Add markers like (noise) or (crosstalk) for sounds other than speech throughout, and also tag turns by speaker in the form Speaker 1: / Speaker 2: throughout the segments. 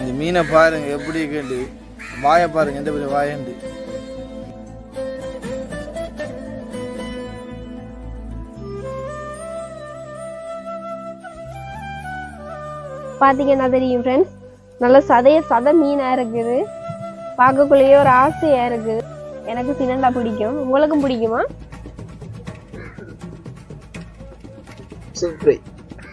Speaker 1: இந்த மீனை பாருங்க எப்படி கேட்டு வாயை பாருங்க எந்த பெரிய வாயண்டு
Speaker 2: பார்த்தீங்கன்னா தெரியும் ஃப்ரெண்ட்ஸ் நல்ல சதைய சதை மீனாக இருக்குது. பார்க்கக்குள்ளேயே ஒரு ஆசையாக இருக்குது. எனக்கு சின்னண்டா பிடிக்கும். உங்களுக்கும் பிடிக்குமா?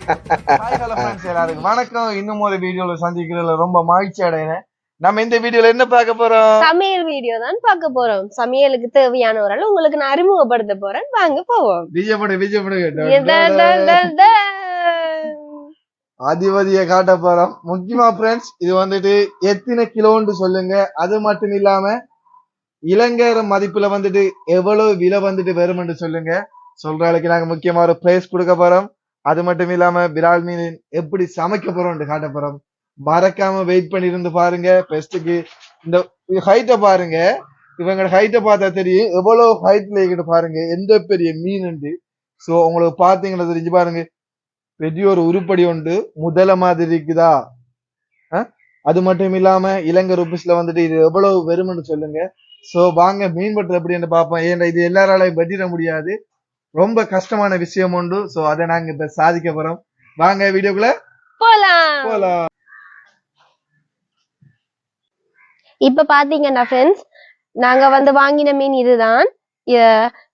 Speaker 1: எல்லாருக்கும் வணக்கம். இன்னும் ஒரு வீடியோல சந்திக்கிறதுல ரொம்ப மகிழ்ச்சி அடைகிறேன். நம்ம இந்த வீடியோல என்ன பார்க்க போறோம்?
Speaker 2: சமையல் வீடியோ தான் பார்க்க போறோம். சமையலுக்கு தேவையானவரால் உங்களுக்கு நான் அறிமுகப்படுத்த போறேன். வாங்க போவோம். எத- த- த- த.
Speaker 1: அதிபதியை காட்ட போறோம். முக்கியமா ஃப்ரெண்ட்ஸ் இது வந்துட்டு எத்தனை கிலோன்னு சொல்லுங்க. அது மட்டும் இல்லாம இலங்கை மதிப்புல வந்துட்டு எவ்வளவு விலை வந்துட்டு வரும்னு சொல்லுங்க. சொல்ற அளவுக்கு நாங்க முக்கியமா ஒரு பிரைஸ் கொடுக்க போறோம். அது மட்டும் இல்லாம விரால் மீன் எப்படி சமைக்க போறோம்னு காட்ட போறோம். மறக்காம வெயிட் பண்ணி இருந்து பாருங்க. பெஸ்ட்டுக்கு இந்த ஹைட்டை பாருங்க. இவங்க ஹைட்டை பார்த்தா தெரியும். எவ்வளவு ஹைட்ல இருக்குது பாருங்க. எந்த பெரிய மீன் ஸோ உங்களுக்கு பார்த்தீங்கன்னா தெரிஞ்சு பாருங்க. பெரிய ஒரு உருப்படி உண்டு. முதல மாதிரி இருக்குதா? அது மட்டும் இல்லாம இலங்கை ருபீஸ்ல வந்துட்டு இது எவ்வளவு வெறும்னு சொல்லுங்க. ஸோ வாங்க மீன் பட்டுறது எப்படின்னு பார்ப்போம். ஏன்னா இது எல்லாராலையும் வெட்டிட முடியாது. ரொம்ப கஷ்டமான விஷயம் உண்டு. சோ அதை நாங்க இப்ப சாதிக்க போறோம். வாங்க வீடியோக்குள்ள
Speaker 2: போலாம்.
Speaker 1: போலாம்.
Speaker 2: இப்ப பாத்தீங்கன்னா ஃப்ரெண்ட்ஸ் நாங்க வந்து வாங்கின மீன் இதுதான்.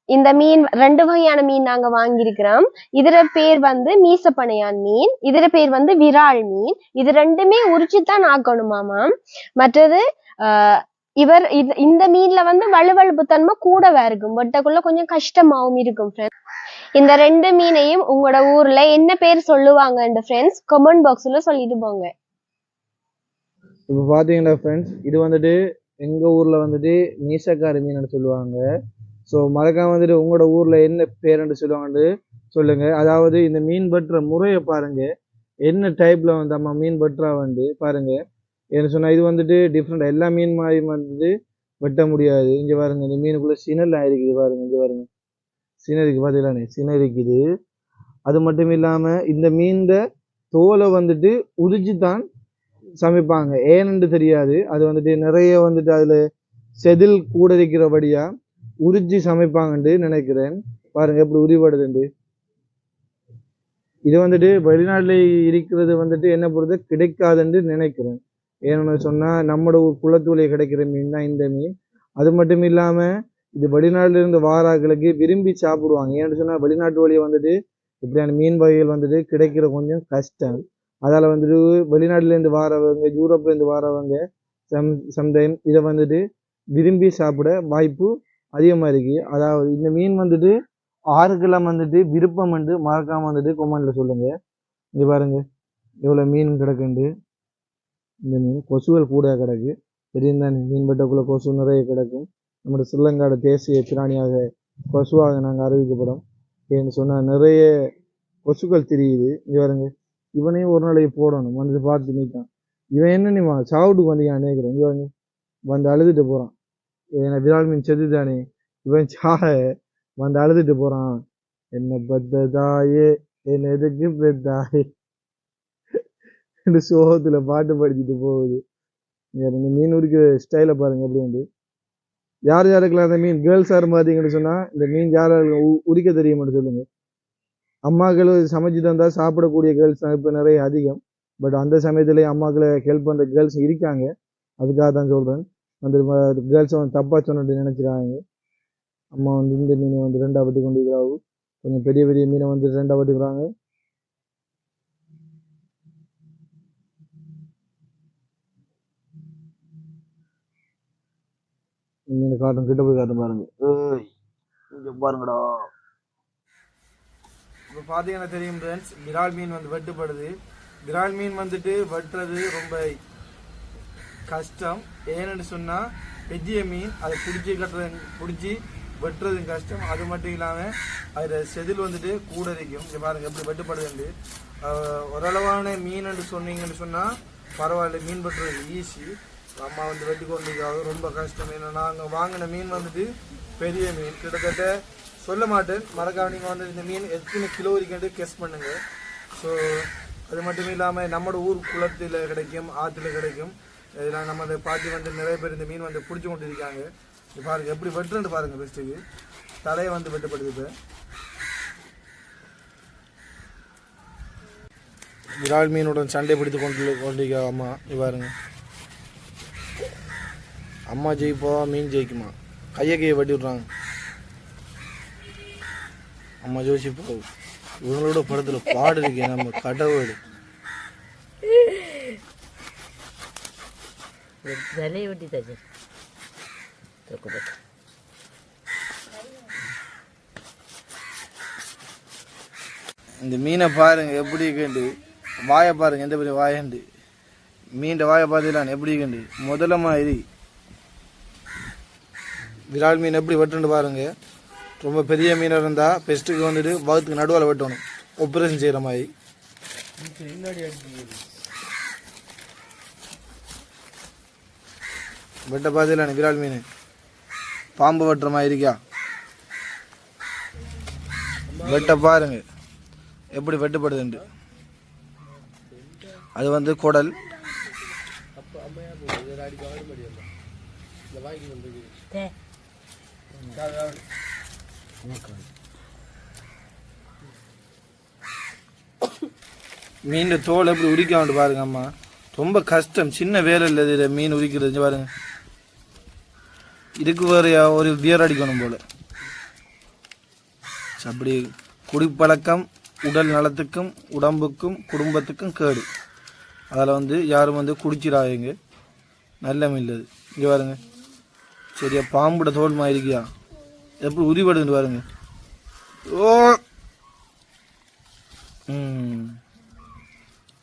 Speaker 2: இந்த மீன் ரெண்டு வகையான மீன் நாங்க வாங்கியிருக்கிறோம். இதுல பேர் வந்து மீசப்பனையான் மீன். இதுல பேர் வந்து விரால் மீன். இது ரெண்டுமே உரிச்சு தான் ஆக்கணுமாமாம் மற்றது ஆஹ், இவர் இது- இந்த மீன்ல வந்து வலுவழுப்பு தன்மை கூடவா இருக்கும். வெட்டக்குள்ள கொஞ்சம் கஷ்டமாவும் இருக்கும் ஃப்ரெண்ட்ஸ் இந்த ரெண்டு மீனையும் உங்களோட ஊர்ல என்ன பேர் சொல்லுவாங்க ஃப்ரெண்ட்ஸ் கமெண்ட் பாக்ஸ்ல சொல்லிட்டு போங்க.
Speaker 1: இப்போ பாத்தீங்கன்னா ஃப்ரெண்ட்ஸ் இது வந்துட்டு எங்க ஊர்ல வந்துட்டு மீசக்கார மீன் சொல்லுவாங்க. ஸோ மறக்காம வந்துட்டு உங்களோட ஊர்ல என்ன பேருன்னு சொல்லுவாங்கன்னு சொல்லுங்க. அதாவது இந்த மீன் பற்ற முறையை பாருங்க. என்ன டைப்ல வந்து அம்மா மீன் பற்றா வந்து பாருங்க. என்ன சொன்னால் இது வந்துட்டு டிஃப்ரெண்ட் எல்லா மீன் மாதிரி வந்து வெட்ட முடியாது. இங்கே பாருங்க இந்த மீனுக்குள்ளே சினல் இருக்குது பாருங்க இங்கே பாருங்க. சினரிக்கு பார்த்தீங்களாண்ணே சினரிக்குது அது மட்டும் இல்லாமல் இந்த மீன்ட தோலை வந்துட்டு உரிச்சு தான் சமைப்பாங்க. ஏனென்று தெரியாது. அது வந்துட்டு நிறைய வந்துட்டு அதில் செதில் கூட இருக்கிறபடியாக உறிஞ்சி சமைப்பாங்கன்ட்டு நினைக்கிறேன். பாருங்க எப்படி உரிபடுதுண்டு இது வந்துட்டு வெளிநாட்டில் இருக்கிறது வந்துட்டு என்ன பொறுத்த? கிடைக்காதுன்னு நினைக்கிறேன். ஏன்னு சொன்னால் நம்மளோட ஊர் கிடைக்கிற மீன் தான் இந்த மீன். அது மட்டும் இல்லாமல் இது வெளிநாட்டிலிருந்து வாராக்களுக்கு விரும்பி சாப்பிடுவாங்க. ஏன்னு சொன்னால் வெளிநாட்டு வழியை வந்துட்டு இப்படியான மீன் வகைகள் வந்துட்டு கிடைக்கிற கொஞ்சம் கஷ்டம். அதால் வந்துட்டு வெளிநாட்டிலேருந்து வாரவங்க யூரோப்லேருந்து வாரவங்க சம் சம்டைம் இதை வந்துட்டு விரும்பி சாப்பிட வாய்ப்பு அதிகமாக இருக்குது அதாவது இந்த மீன் வந்துட்டு ஆறுக்கெல்லாம் வந்துட்டு விருப்பம் வந்து மறக்காமல் வந்துட்டு கொமெண்டில் சொல்லுங்கள் இங்கே பாருங்கள் இவ்வளோ மீன் கிடக்குண்டு. இந்த மீன் கொசுகள் கூட கிடக்கு. தெரியும் தானே மீன் கொசு நிறைய கிடக்கும். நம்ம ஸ்ரீலங்காவோட தேசிய பிராணியாக கொசுவாக நாங்கள் அறிவிக்கப்படும். ஏன்னு சொன்னால் நிறைய கொசுக்கள் தெரியுது. இங்கே பாருங்க. இவனையும் ஒரு நாளைக்கு போடணும். வந்து பார்த்து நிற்கான். இவன் என்ன நீ சாவுட்டுக்கு வந்தீங்க நினைக்கிறேன் இங்க வந்து வந்து அழுதுட்டு போகிறான் ஏன்னா விரால் மீன் செத்துதானே இவன் சாக வந்து அழுதுட்டு போகிறான் என்ன பத்ததாயே. என்ன எதுக்கு பெத்தாயே? இந்த சோகத்தில் பாட்டு படிச்சுட்டு போகுது. இந்த மீன் உரிக்கிற ஸ்டைலை பாருங்கள் எப்படி வந்து யார் யாருக்கெல்லாம் அந்த மீன் கேர்ள்ஸ் யார் சொன்னால் இந்த மீன் யார் உ- உரிக்க தெரியுமான்னு சொல்லுங்கள் அம்மாக்கள் சமைச்சு தந்தால் சாப்பிடக்கூடிய கேர்ள்ஸ் இப்போ நிறைய அதிகம். பட் அந்த சமயத்துலேயே அம்மாக்களை ஹெல்ப் பண்ணுற கேர்ள்ஸ் இருக்காங்க. அதுக்காக தான் சொல்கிறேன் அந்த கேர்ள்ஸை வந்து தப்பாக சொன்னது நினைச்சிருக்காங்க அம்மா வந்து இந்த மீனை வந்து ரெண்டாக பட்டி கொண்டு கொஞ்சம் பெரிய பெரிய மீனை வந்து ரெண்டாக வட்டிக்கிறாங்க மீன் காட்டும் கிட்ட போய் காட்டும் பாருங்க. ஏய் இங்க பாருங்கடா. இப்போ பார்த்தீங்கன்னா தெரியும் ஃப்ரெண்ட்ஸ் விரால் மீன் வந்து வெட்டுப்படுது. விரால் மீன் வந்துட்டு வெட்டுறது ரொம்ப கஷ்டம். ஏன்னு சொன்னா பெரிய மீன் அதை பிடிச்சி கட்டுறது பிடிச்சி வெட்டுறது கஷ்டம். அது மட்டும் இல்லாம அதுல செதில் வந்துட்டு கூட இருக்கும். இங்க பாருங்க எப்படி வெட்டுப்படுதுண்டு ஆஹ் ஓரளவான மீன் சொன்னீங்கன்னு சொன்னா பரவாயில்ல மீன் வெட்டுறது ஈஸி அம்மா வந்து வெட்டி கொண்டிருக்காங்க ரொம்ப கஷ்டம். ஏன்னா நாங்க வாங்கின மீன் வந்துட்டு பெரிய மீன். கிட்டத்தட்ட சொல்ல மாட்டேன். மறக்காம நீங்க வந்து இந்த மீன் எத்தனை கிலோ வரைக்கும் கெஸ் பண்ணுங்க. ஸோ அது மட்டும் இல்லாமல் நம்மளோட ஊர் குளத்தில் கிடைக்கும் ஆற்றுல கிடைக்கும். இதெல்லாம் நம்ம அந்த பாட்டி வந்து நிறைய பேர் இந்த மீன் வந்து பிடிச்சி கொண்டு இருக்காங்க. பாருங்கள் பாருங்க எப்படி வெட்டுறது பாருங்க பெஸ்ட்டுக்கு தலையை வந்து வெட்டப்படுது இப்போ. விரால் மீனுடன் சண்டை பிடித்து கொண்டு கொண்டிருக்க அம்மா. இது அம்மா ஜெயிப்பா மீன் ஜெயிக்குமா? கையை கையை வெட்டி விட்றாங்க அம்மா ஜோசிப்போ இவங்களோட படத்துல பாடு இருக்கே நம்ம கடவுள்.
Speaker 3: தலையை வெட்டி தாச்சு. தொக்கப்பட்டு
Speaker 1: இந்த மீனை பாருங்க எப்படி இருக்குண்டு வாயை பாருங்க எந்த பெரிய வாயண்டு மீன் வாயை பார்த்தீங்களா எப்படி இருக்குண்டு முதல்ல மாதிரி விரால் மீன் எப்படி வெட்டுன்னு பாருங்க. ரொம்ப பெரிய மீனாக இருந்தால் பெஸ்ட்டுக்கு வந்துட்டு வகுத்துக்கு நடுவில் வெட்டணும். ஆப்ரேஷன் செய்கிற மாதிரி. வெட்ட பார்த்தீங்களா விரால் மீன்? பாம்பு வெட்டுற மாதிரி இருக்கா வெட்ட பாருங்க. எப்படி வெட்டுப்படுதுண்டு அது வந்து குடல்.
Speaker 3: தே
Speaker 1: மீன் தோலை எப்படி உரிக்காமட்டு பாருங்க அம்மா. ரொம்ப கஷ்டம். சின்ன வேலை இல்லை மீன் உரிக்கிறது. பாருங்க. இதுக்கு வேற ஒரு வியர் அடிக்கணும் போல. அப்படி குடிப்பழக்கம் உடல் நலத்துக்கும் உடம்புக்கும் குடும்பத்துக்கும் கேடு. அதில் வந்து யாரும் வந்து குடிச்சிடாதீங்க. நல்ல மீன் அது இங்கே பாருங்க. சரியா பாம்புட தோல் மாதிரி இருக்கியா? எப்படி உரிபடுதுன்னு பாருங்க. ஓ.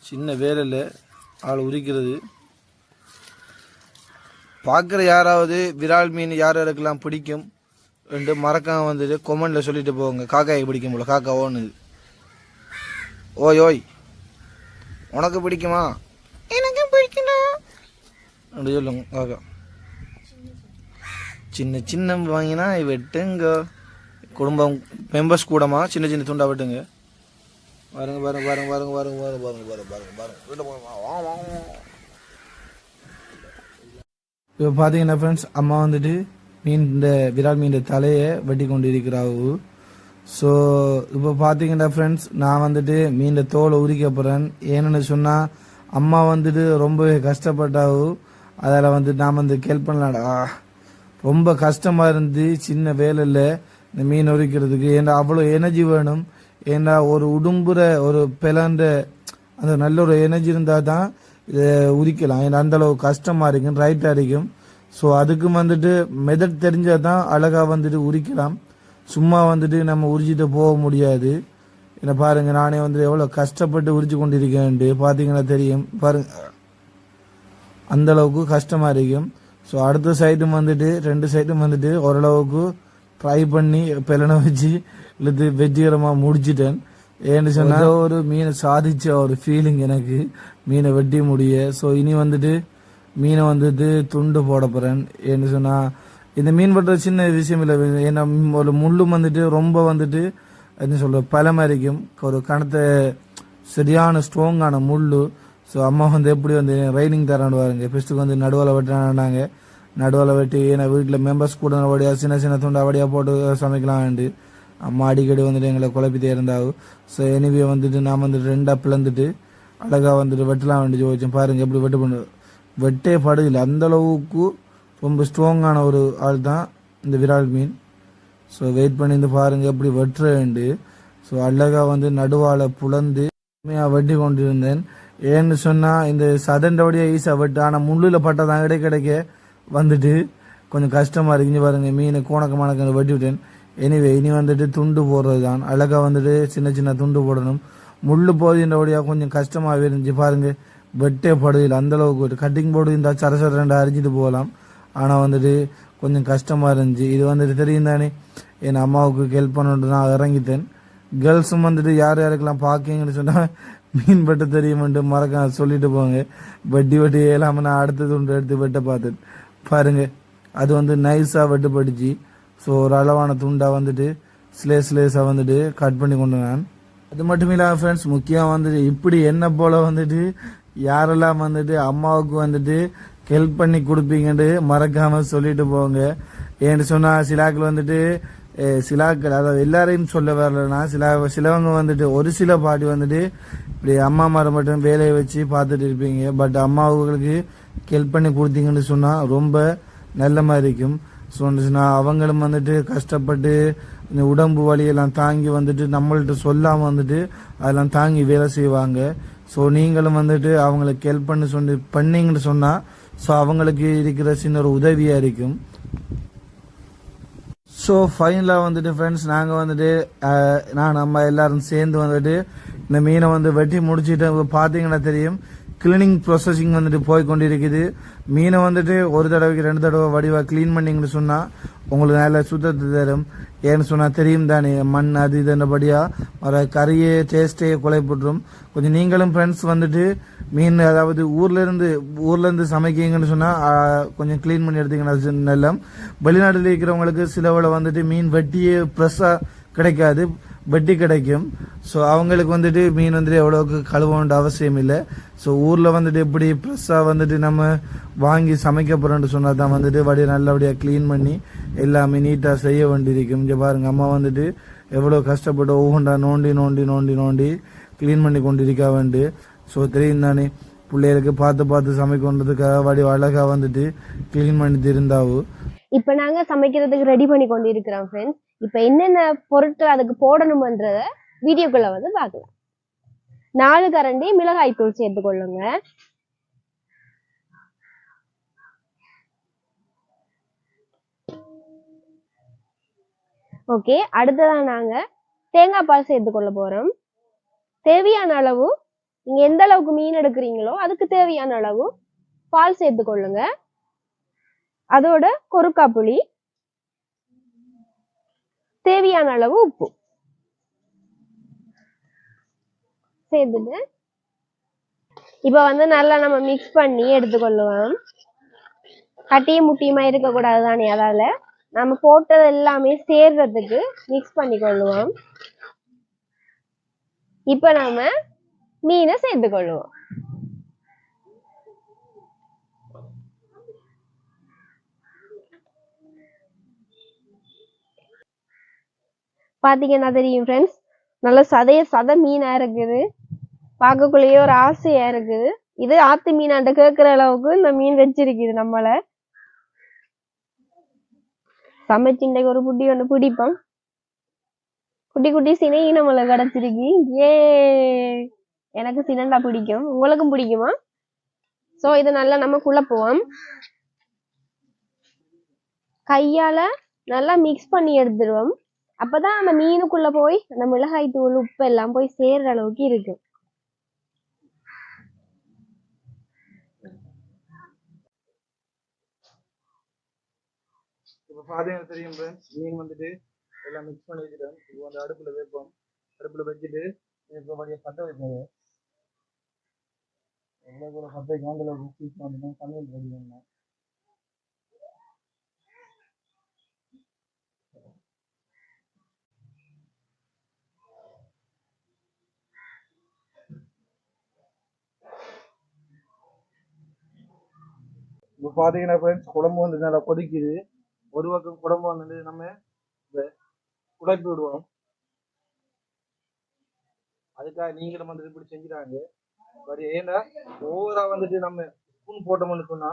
Speaker 1: சின்ன வேலையில் ஆள் உரிக்கிறது பார்க்குற யாராவது விரால் மீன் யார் யாருக்கெல்லாம் பிடிக்கும் ரெண்டு மறக்காம வந்துட்டு கொமெண்டில் சொல்லிட்டு போங்க. காக்காயை பிடிக்கும் போல. காக்கா ஓனுது ஓய் ஓய். உனக்கு பிடிக்குமா? எனக்கு பிடிக்கணும் அப்படி சொல்லுங்க காக்கா. சின்ன சின்ன வாங்கினா வெட்டுங்க குடும்பம் மெம்பர்ஸ் கூடமா சின்ன சின்ன துண்டா வெட்டுங்க. பாருங்க பாருங்க பாருங்க பாருங்க பாருங்க பாருங்க பாருங்க பாருங்க பாருங்க பாருங்க. வீட்டில் வாங்க இப்போ பார்த்தீங்கன்னா ஃப்ரெண்ட்ஸ் அம்மா வந்துட்டு மீன் இந்த விரால் மீன் தலையை வெட்டி கொண்டு இருக்கிறாவு ஸோ இப்போ பார்த்தீங்கன்னா ஃப்ரெண்ட்ஸ் நான் வந்துட்டு மீன் தோலை உரிக்க போகிறேன் ஏன்னு சொன்னால் அம்மா வந்துட்டு ரொம்பவே கஷ்டப்பட்டாவு. அதில் வந்து நாம் வந்து ஹெல்ப் பண்ணலாடா ரொம்ப கஷ்டமாக இருந்து சின்ன வேலையில் இந்த மீன் உரிக்கிறதுக்கு ஏன்னா அவ்வளோ எனர்ஜி வேணும். ஏன்னா ஒரு உடும்புற ஒரு பிளண்ட அந்த நல்ல ஒரு எனர்ஜி இருந்தால் தான் இதை உரிக்கலாம். ஏன்னா அந்தளவு கஷ்டமாக இருக்கும் ரைட்டாக இருக்கும். ஸோ அதுக்கு வந்துட்டு மெதட் தெரிஞ்சால் தான் அழகாக வந்துட்டு உரிக்கலாம். சும்மா வந்துட்டு நம்ம உரிச்சிட்டு போக முடியாது. என்ன பாருங்கள் நானே வந்து எவ்வளோ கஷ்டப்பட்டு உரிச்சு கொண்டிருக்கேன்ட்டு பார்த்தீங்கன்னா தெரியும். பாருங்க அந்த அளவுக்கு கஷ்டமாக இருக்கும். ஸோ அடுத்த சைடும் வந்துட்டு ரெண்டு சைடும் வந்துட்டு ஓரளவுக்கு ட்ரை பண்ணி பெலனை வச்சு இழுத்து வெற்றிகரமாக முடிச்சிட்டேன். ஏன்னு சொன்னால் ஒரு மீனை சாதிச்ச ஒரு ஃபீலிங் எனக்கு. மீனை வெட்டி முடிய. ஸோ இனி வந்துட்டு மீனை வந்துட்டு துண்டு போட போகிறேன் ஏன்னு சொன்னால் இந்த மீன் வெட்டுறது சின்ன விஷயம் இல்லை. ஏன்னா ஒரு முள்ளும் வந்துட்டு ரொம்ப வந்துட்டு என்ன சொல்ற பலமாக இருக்கும் ஒரு கணத்த சரியான ஸ்ட்ராங்கான முள் ஸோ அம்மா வந்து எப்படி வந்து ரைனிங் தரான்னு பாருங்க. ஃபெஸ்ட்டுக்கு வந்து நடுவில் வெட்டினாங்க. நடுவில் வெட்டி ஏன்னா வீட்டில் மெம்பர்ஸ் கூட வழியாக சின்ன சின்ன துண்டு வழியாக போட்டு சமைக்கலாம்ண்டு அம்மா அடிக்கடி வந்துட்டு எங்களை குழப்பித்தே இருந்தாவு. ஸோ எனிவே வந்துட்டு நான் வந்துட்டு ரெண்டாக பிளந்துட்டு அழகாக வந்துட்டு வெட்டலாம் வேண்டி யோசிச்சேன். பாருங்க எப்படி வெட்டு பண்ணு. வெட்டே படுதில்லை. அந்த அளவுக்கு ரொம்ப ஸ்ட்ராங்கான ஒரு ஆள் தான் இந்த விரால் மீன். ஸோ வெயிட் பண்ணி இருந்து பாருங்க எப்படி வெட்டுறேன்ட்டு ஸோ அழகாக வந்து நடுவால் புலந்து உண்மையாக வெட்டி கொண்டிருந்தேன். ஏன்னு சொன்னால் இந்த சதண்டோடைய ஈஸியாக வெட்டு. ஆனால் முள்ளில் பட்டதான் கிடைக்க கிடைக்க வந்துட்டு கொஞ்சம் கஷ்டமாக இருக்குங்க பாருங்க மீனை கோணக்க மணக்க வெட்டி விட்டேன். எனிவே இனி வந்துட்டு துண்டு போடுறது தான் அழகாக வந்துட்டு சின்ன சின்ன துண்டு போடணும். முள்ளு போதின்றபடியாக கொஞ்சம் கஷ்டமாகவே இருந்துச்சு பாருங்கள் வெட்டே படுதில்லை அந்த அளவுக்கு ஒரு கட்டிங் போர்டு இருந்தால் சர சர ரெண்டு அரிஞ்சிட்டு போகலாம். ஆனால் வந்துட்டு கொஞ்சம் கஷ்டமாக இருந்துச்சு. இது வந்துட்டு தெரியும் தானே. என் அம்மாவுக்கு ஹெல்ப் பண்ணிட்டு நான் இறங்கிட்டேன். கேர்ள்ஸும் வந்துட்டு யார் யாருக்கெல்லாம் பார்க்கீங்கன்னு சொன்னால் மீன் வெட்ட தெரியுமென்ட்டு மறக்க சொல்லிட்டு போங்க. வெட்டி வெட்டி இல்லாமல் நான் அடுத்த துண்டு எடுத்து வெட்ட பார்த்தேன். பாருங்க. அது வந்து நைஸாக வெட்டுப்பட்டுச்சு ஸோ ஒரு அளவான துண்டாக வந்துட்டு ஸ்லேஸ் ஸ்லேஸாக வந்துட்டு கட் பண்ணி கொண்டு நான் அது மட்டும் இல்லாம ஃப்ரெண்ட்ஸ் முக்கியம் வந்துட்டு இப்படி என்ன போல வந்துட்டு யாரெல்லாம் வந்துட்டு அம்மாவுக்கு வந்துட்டு ஹெல்ப் பண்ணி கொடுப்பீங்கன்ட்டு மறக்காம சொல்லிட்டு போங்க. ஏன்னு சொன்னா சிலாக்கள் வந்துட்டு சிலாக்கள் அதாவது எல்லாரையும் சொல்ல வரலன்னா சில சிலவங்க வந்துட்டு ஒரு சில பாட்டி வந்துட்டு இப்படி அம்மா மாரை மட்டும் வேலையை வச்சு பார்த்துட்டு இருப்பீங்க. பட் அம்மாவுகளுக்கு ஹெல்ப் பண்ணி கொடுத்தீங்கன்னு சொன்னால் ரொம்ப நல்ல மாதிரி இருக்கும். சொன்னா அவங்களும் வந்துட்டு கஷ்டப்பட்டு இந்த உடம்பு வலியெல்லாம் தாங்கி வந்துட்டு நம்மள்கிட்ட சொல்லாமல் வந்துட்டு அதெல்லாம் தாங்கி வேலை செய்வாங்க. ஸோ நீங்களும் வந்துட்டு அவங்களுக்கு ஹெல்ப் பண்ணி சொல்லி பண்ணீங்கன்னு சொன்னால் ஸோ அவங்களுக்கு இருக்கிற சின்ன ஒரு உதவியாக இருக்கும். ஸோ ஃபைனலாக வந்துட்டு ஃப்ரெண்ட்ஸ் நாங்கள் வந்துட்டு நான் நம்ம எல்லாரும் சேர்ந்து வந்துட்டு இந்த மீனை வந்து வெட்டி முடிச்சுட்டு பார்த்தீங்கன்னா தெரியும் கிளீனிங் ப்ரொசஸிங் வந்துட்டு போய் கொண்டிருக்குது மீனை வந்துட்டு ஒரு தடவைக்கு ரெண்டு தடவை வடிவாக க்ளீன் பண்ணிங்கன்னு சொன்னால் உங்களுக்கு நல்ல சுத்தத்தை தரும். ஏன்னு சொன்னால் தெரியும் தானே மண் அது இதுன்றபடியாக வர கறியே டேஸ்ட்டே குலைப்பட்டுரும் கொஞ்சம் நீங்களும் ஃப்ரெண்ட்ஸ் வந்துட்டு மீன் அதாவது ஊர்லேருந்து இருந்து சமைக்கிங்கன்னு சொன்னால் சமைக்கீங்கன்னு கொஞ்சம் க்ளீன் பண்ணி எடுத்தீங்கன்னா அது வெளிநாட்டில் இருக்கிறவங்களுக்கு சிலவில் வந்துட்டு மீன் வெட்டியே ஃப்ரெஷ்ஷாக கிடைக்காது. வெட்டி கிடைக்கும். ஸோ அவங்களுக்கு வந்துட்டு மீன் வந்துட்டு எவ்வளோக்கு கழுவ அவசியம் இல்லை. ஸோ ஊரில் வந்துட்டு எப்படி ஃப்ரெஷ்ஷாக வந்துட்டு நம்ம வாங்கி சமைக்க போகிறோம்னு சொன்னால் தான் வந்துட்டு வடிய நல்லபடியாக க்ளீன் பண்ணி எல்லாமே நீட்டாக செய்ய வேண்டியிருக்கும். இங்கே பாருங்க அம்மா வந்துட்டு எவ்வளோ கஷ்டப்பட்டு ஒவ்வொன்றா நோண்டி நோண்டி நோண்டி நோண்டி க்ளீன் பண்ணி கொண்டிருக்க வேண்டு. ஸோ தெரியும் தானே பிள்ளைகளுக்கு பார்த்து பார்த்து சமைக்கணுன்றதுக்காக வடி அழகாக வந்துட்டு க்ளீன் பண்ணி திருந்தாவும்
Speaker 2: இப்போ நாங்கள் சமைக்கிறதுக்கு ரெடி பண்ணி கொண்டு இருக்கிறோம் ஃப்ரெண்ட்ஸ் இப்ப என்னென்ன பொருட்கள் அதுக்கு போடணுமன்றத வீடியோக்குள்ள வந்து பார்க்கலாம். நாலு கரண்டி மிளகாய் தூள் சேர்த்துக்கொள்ளுங்க ஓகே அடுத்ததா நாங்க தேங்காய் பால் சேர்த்துக்கொள்ள போறோம். தேவையான அளவு நீங்க எந்த அளவுக்கு மீன் எடுக்கிறீங்களோ அதுக்கு தேவையான அளவு பால் சேர்த்துக்கொள்ளுங்க அதோட கொருக்கா புளி தேவையான அளவு உப்பு. சேர்த்துட்டு இப்ப வந்து நல்லா நம்ம மிக்ஸ் பண்ணி எடுத்துக்கொள்ளுவோம். கட்டியும் முட்டியுமா இருக்கக்கூடாது தானே அதால. நம்ம போட்டது எல்லாமே சேர்றதுக்கு மிக்ஸ் பண்ணி கொள்ளுவோம் இப்ப நாம மீனை சேர்த்துக்கொள்ளுவோம். பாத்தீங்கன்னா தெரியும் ஃப்ரெண்ட்ஸ் நல்ல சதைய சத மீனா இருக்குது. பார்க்கக்குள்ளேயே ஒரு ஆசையா இருக்குது. இது ஆத்து மீனாண்ட கேட்கிற அளவுக்கு இந்த மீன் வச்சிருக்குது நம்மள. சமைச்சு ஒரு புட்டி ஒண்ணு பிடிப்போம் குட்டி குட்டி சினை நம்மள கிடைச்சிருக்கு. ஏ எனக்கு சினண்டா பிடிக்கும். உங்களுக்கும் பிடிக்குமா? சோ இதை நல்லா நம்ம குழப்புவோம் கையால நல்லா மிக்ஸ் பண்ணி எடுத்துருவோம். அப்பதான் அந்த மீனுக்குள்ள போய் அந்த மிளகாய் தூள் உப்பு எல்லாம் போய் சேர்ற அளவுக்கு இருக்கு.
Speaker 1: இப்போ பார்த்தீங்கன்னா தெரியும் ஃப்ரெண்ட்ஸ் மீன் வந்துட்டு எல்லாம் மிக்ஸ் பண்ணி வச்சுட்டோம் இப்போ வந்து அடுப்புல வைப்போம் அடுப்புல வச்சுட்டு இப்போ வழிய பற்ற வைப்போம். எவ்வளோ கூட பற்ற வைக்கும் அந்த அளவுக்கு சீக்கிரம் வந்து சமையல் ரெடி பண்ணலாம் இப்போ பார்த்தீங்கன்னா ஃப்ரெண்ட்ஸ் குழம்பு வந்து நல்லா கொதிக்குது. ஒரு பக்கம் குழம்பு வந்துட்டு நம்ம இந்த குழப்பி விடுவோம். அதுக்காக நீங்களும் வந்துட்டு இப்படி செஞ்சுட்டாங்க பட் ஏன்னா ஓவரா வந்துட்டு நம்ம ஸ்பூன் போட்டோம்னு சொன்னா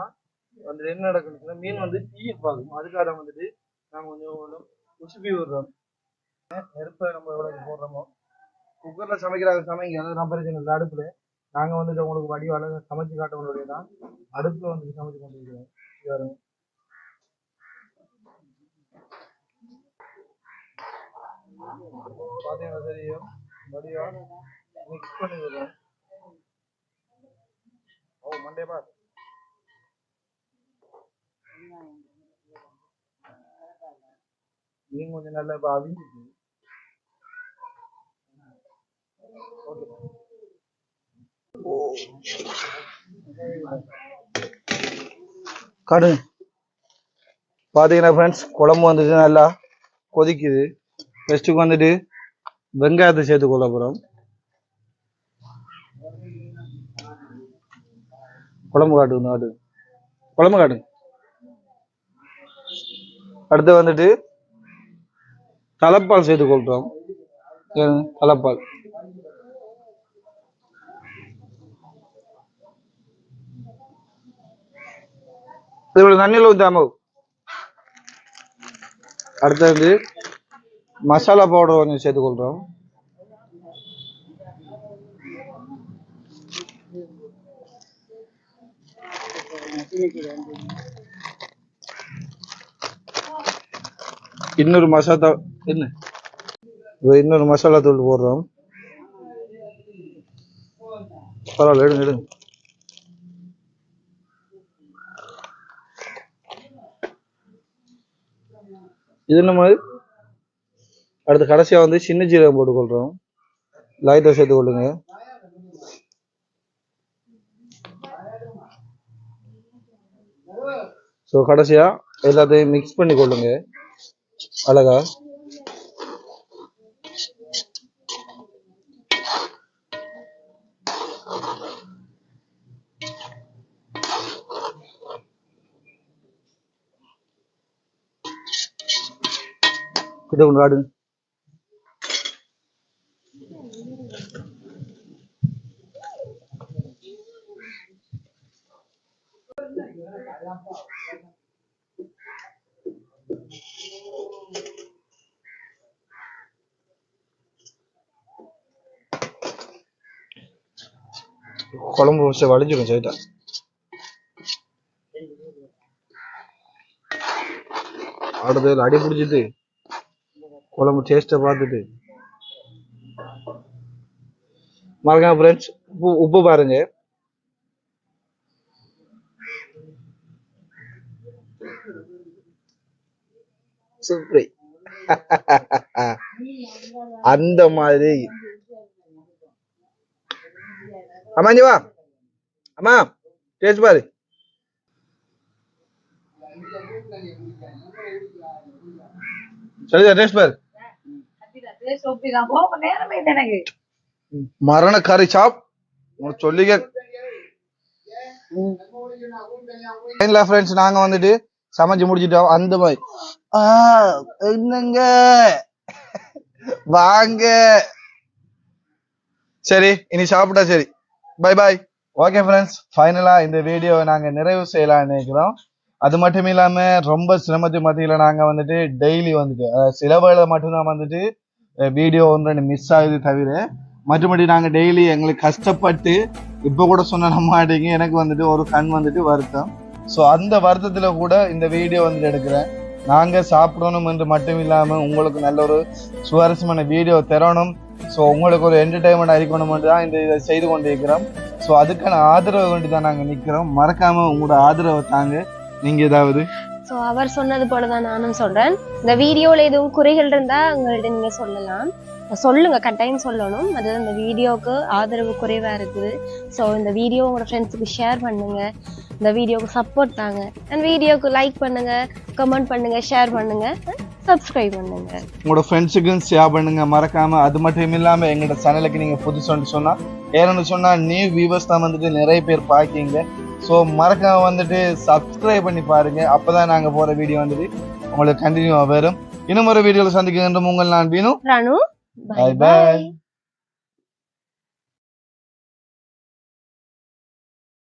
Speaker 1: வந்துட்டு என்ன நடக்குன்னு சொன்னா மீன் வந்து தீய பார்க்கும் அதுக்காக வந்துட்டு நாங்கள் கொஞ்சம் கொஞ்சம் உசுப்பி விடுறோம். நெருப்பை நம்ம எவ்வளவு போடுறோமோ குக்கர்ல சமைக்கிறாங்க சமைங்க. அது பிரச்சனை. இல்லை அடுப்புல நாங்க வந்துட்டு உங்களுக்கு வடிவால சமைச்சு காட்ட தான் அடுப்பில் வந்துட்டு சமைச்சு கொண்டு இருக்கிறோம் இது பாருங்க. பாத்தீங்கன்னா தெரியும். வடிவா மிக்ஸ் பண்ணி விடுறோம் ஓ மண்டே பார். மீன் கொஞ்சம் நல்லா இப்போ அவிஞ்சிச்சு ஓகே. கடு. பார்த்தீங்கன்னா ஃப்ரெண்ட்ஸ் குழம்பு வந்துட்டு நல்லா. கொதிக்குது. ஃபஸ்ட்டுக்கு வந்துட்டு வெங்காயத்தை சேர்த்து கொள்ள போகிறோம் குழம்பு காட்டு காட்டு. குழம்பு காட்டு. அடுத்து வந்துட்டு தலைப்பால் சேர்த்து கொள்றோம் தலைப்பால். இதோட தண்ணியில் ஊற்றாம அடுத்தது மசாலா பவுடர் கொஞ்சம் சேர்த்து கொள்றோம் இன்னொரு மசாலா என்ன? இன்னொரு மசாலா தூள் போடுறோம். பரவாயில்ல எடுங்க எடுங்க. இது நம்ம அடுத்து கடைசியா வந்து சின்ன ஜீரகம் போட்டுக்கொள்கிறோம் லைட்டாக சேர்த்து கொள்ளுங்க. ஸோ கடைசியா எல்லாத்தையும் மிக்ஸ் பண்ணி கொள்ளுங்க அழகா. கிட்ட கொண்டு குழம்பு வச்சு வலிஞ்சிடும் சைட்டா அடுத்து அடி பிடிச்சிட்டு குழம்பு டேஸ்ட்டை பார்த்துட்டு. மறக்காம ஃப்ரெண்ட்ஸ் உப்பு உப்பு பாருங்க. சூப்பர் (laughs) அந்த மாதிரி. அம்மா இங்க வா. அம்மா டேஸ்ட் பாரு. சரிதா டேஸ்ட் பாரு. மரண கறி சாப் உனக்கு சொல்லிக்க. ஃப்ரெண்ட்ஸ் நாங்க வந்துட்டு சமைச்சு முடிச்சிட்டோம். அந்த மாதிரி. என்னங்க? வாங்க. சரி இனி சாப்பிட்டா சரி. பை பாய் ஓகே ஃப்ரெண்ட்ஸ் ஃபைனலா இந்த வீடியோவை நாங்க நிறைவு செய்யலாம்னு நினைக்கிறோம். அது மட்டும் இல்லாம ரொம்ப சிரமத்து மத்தியில நாங்க வந்துட்டு டெய்லி வந்துட்டு அதாவது சில மட்டும்தான் வந்துட்டு வீடியோ ஒன்று ரெண்டு மிஸ் ஆகுது தவிர மற்றபடி நாங்கள் டெய்லி எங்களுக்கு கஷ்டப்பட்டு இப்போ கூட சொன்ன நம்ம மாட்டீங்க எனக்கு வந்துட்டு ஒரு கண் வந்துட்டு வருத்தம். ஸோ அந்த வருத்தத்தில் கூட இந்த வீடியோ வந்துட்டு எடுக்கிறேன். நாங்கள் சாப்பிடணும் என்று மட்டும் இல்லாமல் உங்களுக்கு நல்ல ஒரு சுவாரஸ்யமான வீடியோ தரணும். ஸோ உங்களுக்கு ஒரு என்டர்டைன்மெண்ட் அறிக்கணும்னு தான் இந்த இதை செய்து கொண்டிருக்கிறோம். ஸோ அதுக்கான ஆதரவு வேண்டி தான் நாங்கள் நிற்கிறோம் மறக்காமல் உங்களோட ஆதரவை தாங்க. நீங்கள் ஏதாவது
Speaker 2: ஸோ அவர் சொன்னது போல தான் நானும் சொல்றேன். இந்த வீடியோவில் எதுவும் குறைகள் இருந்தா உங்கள்ட்ட நீங்க சொல்லலாம். சொல்லுங்க கட்டாயம் சொல்லணும். அது இந்த வீடியோவுக்கு ஆதரவு குறைவா இருக்குது. ஸோ இந்த வீடியோ உங்களோட ஃப்ரெண்ட்ஸுக்கு ஷேர் பண்ணுங்க. இந்த வீடியோவுக்கு சப்போர்ட் தாங்க. அண்ட் வீடியோவுக்கு லைக் பண்ணுங்க கமெண்ட் பண்ணுங்க ஷேர் பண்ணுங்க சப்ஸ்கிரைப் பண்ணுங்க.
Speaker 1: உங்களோட ஃப்ரெண்ட்ஸுக்கும் ஷேர் பண்ணுங்க. மறக்காம அது மட்டும் இல்லாம எங்களோட சேனலுக்கு நீங்க புதுசுன்னு சொன்னா ஏன்னு சொன்னா நியூ வியூவர்ஸ் தான் வந்துட்டு நிறைய பேர் பாக்கீங்க. ஸோ மறக்காம வந்துட்டு சப்ஸ்கிரைப் பண்ணி பாருங்க. அப்பதான் நாங்க போற வீடியோ வந்துட்டு உங்களுக்கு கண்டினியூவா வரும். இன்னும் ஒரு வீடியோல சந்திக்கின்ற உங்கள் நான் வீணும்
Speaker 2: ராணு
Speaker 1: Bye
Speaker 2: பை
Speaker 1: bye.
Speaker 2: பாய்